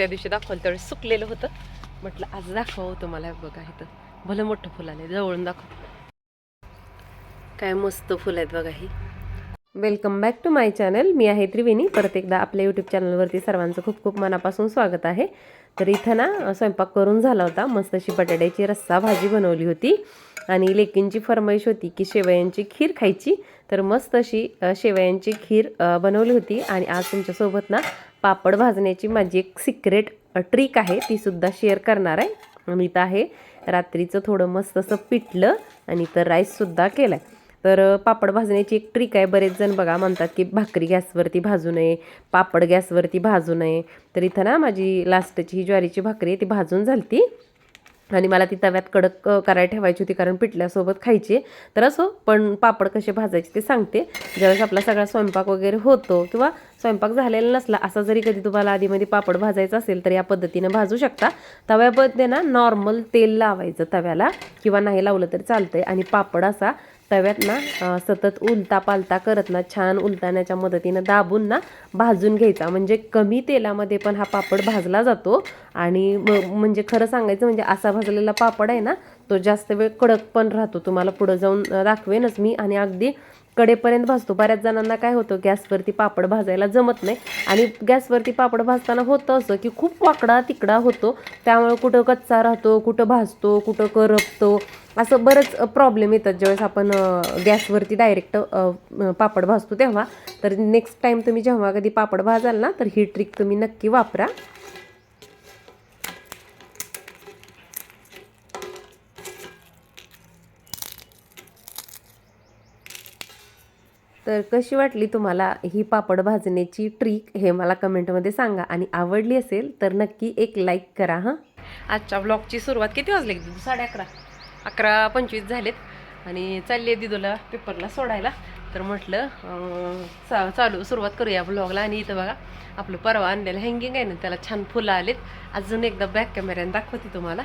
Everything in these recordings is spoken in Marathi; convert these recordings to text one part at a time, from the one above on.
त्या दिवशी दाखवलं त्यावेळेस सुकलेलं होतं. म्हटलं आज दाखवावं तुम्हाला. बघा इथं भलं मोठं फुल आलं जवळून दाखव. काय मस्त फुल आहेत बघा ही. Welcome back to my channel मी आहे त्रिवेणी. परत एकदा आपल्या यूट्यूब चॅनलवरती सर्वांचं खूप खूप मनापासून स्वागत आहे. तर इथं ना स्वयंपाक करून झाला होता. मस्त अशी बटाट्याची रस्सा भाजी बनवली होती. आणि लेकींची फरमाईश होती की शेवयांची खीर खायची. तर मस्त अशी शेवयांची खीर बनवली होती. आणि आज तुमच्यासोबत ना पापड भाजण्याची माझी एक सिक्रेट ट्रिक आहे. ती सुद्धा शेअर करणार आहे. मी तर आहे. रात्रीचं थोडं मस्त असं पिठलं आणि तर राईससुद्धा केलं आहे तर पापड भाजण्याची एक ट्रिक आहे. बरेच जण बघा म्हणतात की भाकरी गॅसवरती भाजू नये पापड गॅसवरती भाजू नये. तर इथं ना माझी लास्टची ही ज्वारीची भाकरी आहे ती भाजून झाली ती आणि मला ती तव्यात कडक करायला ठेवायची होती कारण पिठल्यासोबत खायची. तर असो पण पापड कसे भाजायचे ते सांगते. ज्यावेळेस आपला सगळा स्वयंपाक वगैरे होतो किंवा स्वयंपाक झालेला नसला असा जरी कधी तुम्हाला आधीमध्ये पापड भाजायचा असेल तर या पद्धतीनं भाजू शकता. तव्यामध्ये ना नॉर्मल तेल लावायचं तव्याला किंवा नाही लावलं तरी चालतंय. आणि पापड असा तव्यात ना सतत उलता पालता करत ना छान उलताण्याच्या मदतीनं दाबून ना भाजून घ्यायचा. म्हणजे कमी तेलामध्ये पण हा पापड भाजला जातो आणि म्हणजे खरं सांगायचं म्हणजे असा भाजलेला पापड आहे ना तो जास्त वेळ कडक पण राहतो. तुम्हाला पुढं जाऊन दाखवेनच मी आणि अगदी कडेपर्यंत भाजतो. बऱ्याच जणांना काय होतं गॅसवरती पापड भाजायला जमत नाही आणि गॅसवरती पापड भाजताना होतं असं की खूप वाकडा तिकडा होतो. त्यामुळे कुठं कच्चा राहतो कुठं भाजतो कुठं करपतो. असं बरंच प्रॉब्लेम येतात ज्यावेळेस आपण गॅसवरती डायरेक्ट पापड भाजतो तेव्हा. तर नेक्स्ट टाईम तुम्ही जेव्हा कधी पापड भाजाल ना तर ही ट्रिक तुम्ही नक्की वापरा. तर कशी वाटली तुम्हाला ही पापड भाजण्याची ट्रिक हे मला कमेंटमध्ये सांगा. आणि आवडली असेल तर नक्की एक लाईक करा हां. आजच्या ब्लॉगची सुरुवात किती वाजली? साडे अकरा. अकरा पंचवीस झालेत. आणि चालले दिदूला पेपरला सोडायला. तर म्हटलं चा चालू सुरुवात करूया ब्लॉगला आणि इथं बघा आपलं परवा आणलेलं हँगिंग आहे ना त्याला छान फुलं आलेत. अजून एकदा बॅक कॅमेऱ्याने दाखवते तुम्हाला.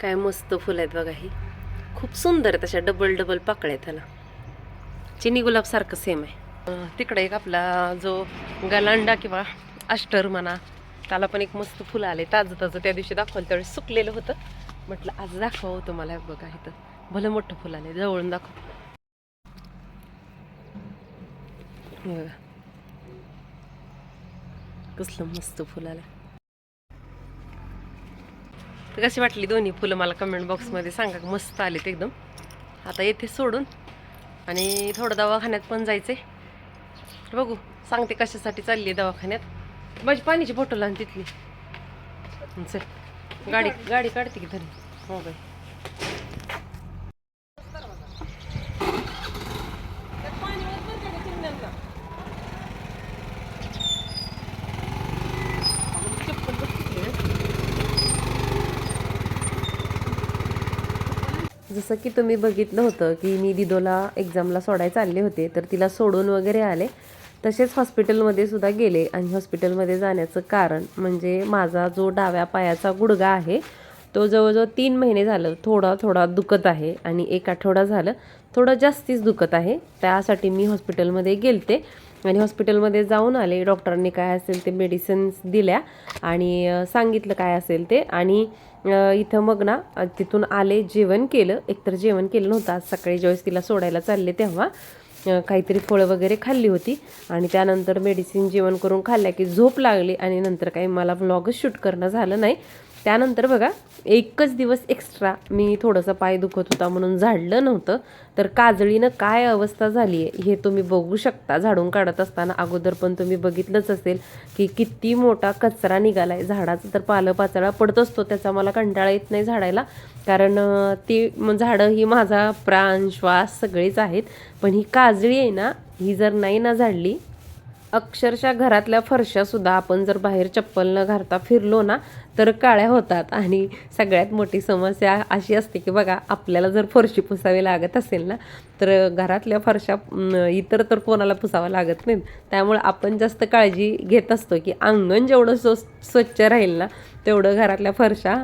काय मस्त फुलं आहेत बघा ही. खूप सुंदर आहेत तशा डबल डबल पाकळ्या आहेत त्याला चिनी गुलाबसारखं सेम आहे. तिकडे एक आपला जो गलांडा किंवा अष्टर म्हणा त्याला पण एक मस्त फुलं आले ताजं ताजं त्या दिवशी दाखवलं त्यावेळेस सुकलेलं होतं. म्हटलं आज दाखवावं तुम्हाला. बघा इथं भलं मोठं फुल आले जवळून दाखव. बघा. कसलं मस्त फुल आलं तर कशी वाटली दोन्ही फुलं मला कमेंट बॉक्समध्ये सांगा. मस्त आलेत एकदम. आता येथे सोडून. आणि थोडं दवाखान्यात पण जायचे बघू सांगते कशासाठी चालली आहे दवाखान्यात. माझी पाण्याची बॉटल आणि तिथली. चल. गाडी गाडी काढते की धरी. हो बाई. जसं की तुम्ही बघितलं होतं की मी दिदोला एक्झामला सोडायला चालले होते तर तिला सोडून वगैरे आले. तसेच हॉस्पिटलमध्ये सुद्धा गेले आणि हॉस्पिटलमध्ये जाण्याचं कारण म्हणजे माझा जो डाव्या पायाचा गुडगा आहे तो जवळजवळ तीन महिने झालं थोडा थोडा दुखत आहे आणि एक आठवडा झालं थोडं जास्तीच दुखत आहे. त्यासाठी मी हॉस्पिटलमध्ये गेलते आणि हॉस्पिटलमध्ये जाऊन आले. डॉक्टरांनी काय असेल ते मेडिसिन्स दिल्या आणि सांगितलं काय असेल ते आणि इथं मग ना तिथून आले जेवण केलं. एकतर जेवण केलं नव्हतं. आज सकाळी ज्यावेळेस तिला सोडायला चालले तेव्हा. काहीतरी फळं वगैरे खाल्ली होती. आणि त्यानंतर मेडिसिन जेवण करून खाल्ल्या की झोप लागली आणि नंतर काही मला व्लॉगच शूट करणं झालं नाही. त्यानंतर बघा एकच दिवस एक्स्ट्रा मी थोडंसं पाय दुखत होता म्हणून झाडलं नव्हतं. तर काजळीनं काय अवस्था झाली आहे हे तुम्ही बघू शकता. झाडून काढत असताना अगोदर पण तुम्ही बघितलंच असेल की किती मोठा कचरा निघाला आहे झाडाचा तर पालंपातळा पडत असतो त्याचा मला कंटाळा येत नाही झाडायला. कारण ती झाडं ही माझा प्राण श्वास सगळेच आहेत. पण ही काजळी आहे ना ही जर नाही ना झाडली अक्षरशः घरातल्या फरशासुद्धा आपण जर बाहेर चप्पल न घालता फिरलो ना तर काळ्या होतात. आणि सगळ्यात मोठी समस्या अशी असते की बघा आपल्याला जर फरशी पुसावी लागत असेल ना तर घरातल्या फरशा इतर तर कोणाला पुसावं लागत नाही. त्यामुळे आपण जास्त काळजी घेत असतो की अंगण जेवढं स्व स्वच्छ राहील ना तेवढं घरातल्या फरशा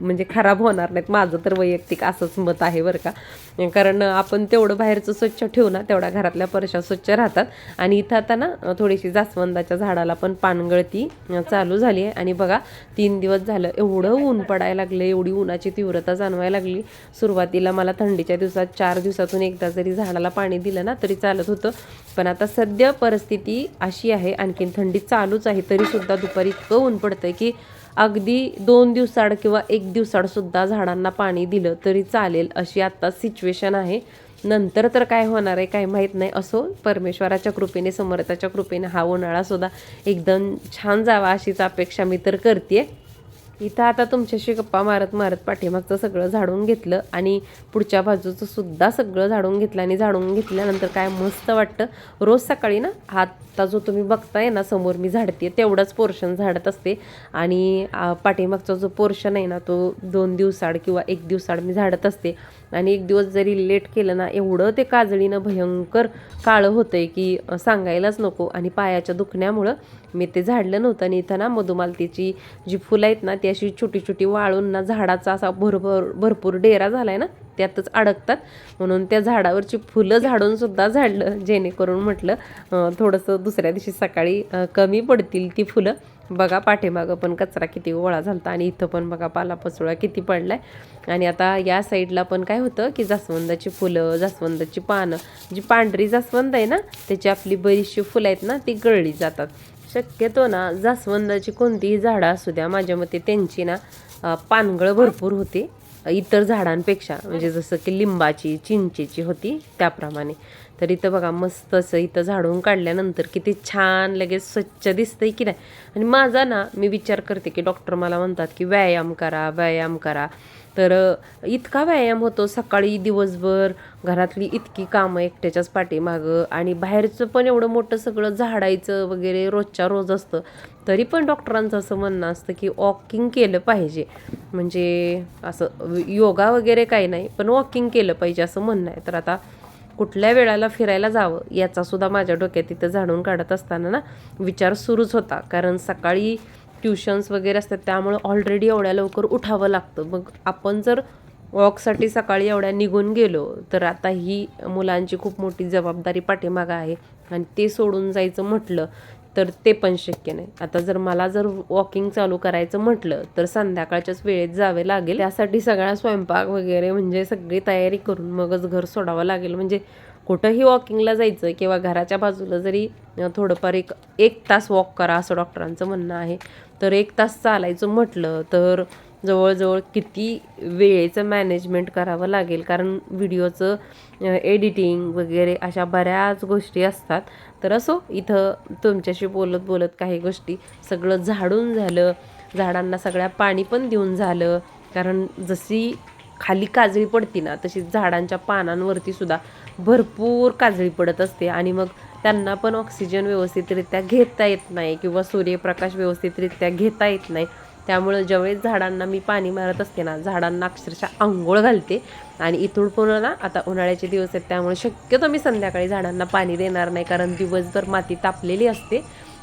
म्हणजे खराब होणार नाहीत. माझं तर वैयक्तिक असंच मत आहे बरं का. कारण आपण तेवढं बाहेरचं स्वच्छ ठेवू ना तेवढ्या घरातल्या परशा स्वच्छ राहतात. आणि इथं आता ना थोडीशी जास्वंदाच्या झाडाला पण पानगळती चालू झाली आहे. आणि बघा तीन दिवस झालं एवढं ऊन पडायला लागलं एवढी उन्हाची तीव्रता जाणवायला लागली. सुरुवातीला मला थंडीच्या दिवसात चार दिवसातून एकदा जरी झाडाला पाणी दिलं ना तरी चालत होतं. पण आता सध्या परिस्थिती अशी आहे आणखीन थंडी चालूच आहे तरीसुद्धा दुपारी इतकं ऊन पडतं आहे की अगदी दोन दिवसाड किंवा एक दिवसाडसुद्धा झाडांना पाणी दिलं तरी चालेल अशी आत्ता सिच्युएशन आहे. नंतर तर काय होणार आहे काय माहीत नाही. असो परमेश्वराच्या कृपेने समर्थाच्या कृपेने हा उन्हाळा सुद्धा एकदम छान जावा अशीच अपेक्षा मी तर करते इथं आता तुमच्याशी गप्पा मारत मारत पाठीमागचं सगळं झाडून घेतलं आणि पुढच्या बाजूचं सुद्धा सगळं झाडून घेतलं आणि झाडून घेतल्यानंतर काय मस्त वाटतं. रोज सकाळी ना आता जो तुम्ही बघताय ना समोर मी झाडते तेवढंच पोर्शन झाडत असते. आणि पाठीमागचा जो पोर्शन आहे ना तो दोन दिवसाड किंवा एक दिवसाड मी झाडत असते. आणि एक दिवस जरी लेट केलं ना एवढं ते काजळीनं भयंकर काळं होतंय की सांगायलाच नको. आणि पायाच्या दुखण्यामुळं मी ते झाडलं नव्हतं. आणि इथं ना मधुमालतीची जी फुलं आहेत ना ती अशी छोटी छोटी वाळून ना झाडाचा असा भरभर भरपूर डेरा झाला आहे ना त्यातच अडकतात. म्हणून त्या झाडावरची फुलं झाडून सुद्धा झाडलं जेणेकरून म्हटलं थोडंसं दुसऱ्या दिवशी सकाळी कमी पडतील ती फुलं. बघा पाठीमागं पण कचरा किती गोळा झालता आणि इथं पण बघा पालापाचोळा किती पडलाय. आणि आता या साईडला पण काय होतं की जास्वंदाची फुलं जास्वंदाची पानं जी पांढरी जास्वंद आहे ना त्याची आपली बरीचशी फुलं आहेत ना ती गळली जातात. शक्यतो ना जास्वंदाची कोणतीही झाडं असू द्या माझ्या मते त्यांची ना पानगळ भरपूर होते. इतर झाडांपेक्षा म्हणजे जसं की लिंबाची चिंचेची होती त्याप्रमाणे. तर इथं बघा मस्त असं इथं झाडून काढल्यानंतर किती छान लगेच स्वच्छ दिसतंय की नाही. आणि माझा ना मी विचार करते की डॉक्टर मला म्हणतात की व्यायाम करा व्यायाम करा. तर इतका व्यायाम होतो सकाळी दिवसभर. घरातली इतकी कामं एकट्याच्याच पाठीमागं आणि बाहेरचं पण एवढं मोठं सगळं झाडायचं वगैरे रोजच्या रोज असतं. तरी पण डॉक्टरांचं असं म्हणणं असतं की वॉकिंग केलं पाहिजे. म्हणजे असं योगा वगैरे काही नाही पण वॉकिंग केलं पाहिजे असं म्हणणं आहे. तर आता कुठल्या वेळाला फिरायला जावं याचा सुद्धा माझ्या डोक्यात तिथं झाडून काढत असताना ना विचार सुरूच होता. कारण सकाळी ट्युशन्स वगैरे असतात त्यामुळं ऑलरेडी एवढ्या लवकर उठावं लागतं. मग आपण जर वॉकसाठी सकाळी एवढ्या निघून गेलो तर आता ही मुलांची खूप मोठी जबाबदारी पाठीमागं आहे. आणि ते सोडून जायचं म्हटलं तर ते पण शक्य नाही. आता जर मला जर वॉकिंग चालू करायचं म्हटलं तर संध्याकाळच्याच वेळेत जावे लागेल. त्यासाठी सगळा स्वयंपाक वगैरे म्हणजे सगळी तयारी करून मगच घर सोडावं लागेल. म्हणजे कुठंही वॉकिंगला जायचं किंवा घराच्या बाजूला जरी थोडंफार एक एक तास वॉक करा असं डॉक्टरांचं म्हणणं आहे. तर एक तास चालायचं म्हटलं तर जवळजवळ किती वेळेचं मॅनेजमेंट करावं लागेल? कारण व्हिडिओचं एडिटिंग वगैरे अशा बऱ्याच गोष्टी असतात. तर असो इथं तुमच्याशी बोलत बोलत काही गोष्टी सगळं झाडून झालं झाडांना सगळ्या पाणी पण देऊन झालं. कारण जशी खाली काजळी पडती ना तशी झाडांच्या पानांवरती सुद्धा भरपूर काजळी पडत असते. आणि मग त्यांना पण ऑक्सिजन व्यवस्थितरित्या घेता येत नाही किंवा सूर्यप्रकाश व्यवस्थितरित्या घेता येत नाही. त्यामुळं ज्यावेळेस झाडांना मी पाणी मारत असते ना झाडांना अक्षरशः आंघोळ घालते. आणि इथून पूर्ण ना आता उन्हाळ्याचे दिवस आहेत त्यामुळे शक्यतो मी संध्याकाळी झाडांना पाणी देणार नाही कारण दिवसभर माती तापलेली असते.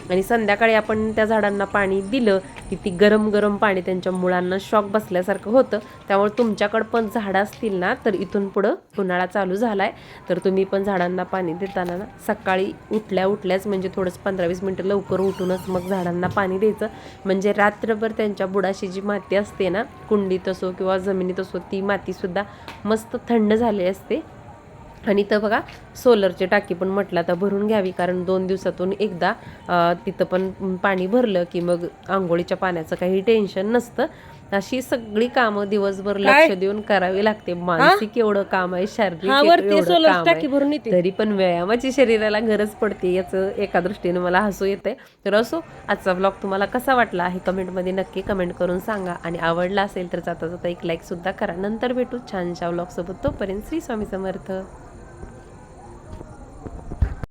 आणि संध्याकाळी आपण त्या झाडांना पाणी दिलं की ती गरम गरम पाणी त्यांच्या मुळांना शॉक बसल्यासारखं होतं. त्यामुळे तुमच्याकडं पण झाडं असतील ना तर इथून पुढं उन्हाळा चालू झाला आहे तर तुम्ही पण झाडांना पाणी देताना ना सकाळी उठल्या उठल्याच म्हणजे थोडंसं पंधरा वीस मिनटं लवकर उठूनच मग झाडांना पाणी द्यायचं. म्हणजे रात्रभर त्यांच्या बुडाशी जी माती असते ना कुंडीत असो किंवा जमिनीत असो ती मातीसुद्धा मस्त थंड झाली असते. आणि इथं बघा सोलरची टाकी पण म्हटलं आता भरून घ्यावी कारण दोन दिवसातून एकदा तिथं पण पाणी भरलं की मग आंघोळीच्या पाण्याचं काही टेन्शन नसतं. अशी सगळी कामं दिवसभर लक्ष देऊन करावी लागते. मानसिक एवढं काम आहे शारीरिक तरी पण व्यायामाची शरीराला गरज पडते याचं एका दृष्टीने मला हसू येते तर असो आजचा ब्लॉग तुम्हाला कसा वाटला आहे कमेंटमध्ये नक्की कमेंट करून सांगा. आणि आवडला असेल तर जाता जाता एक लाईक सुद्धा करा. नंतर भेटू छानशा ब्लॉग सोबत. तोपर्यंत श्री स्वामी समर्थ.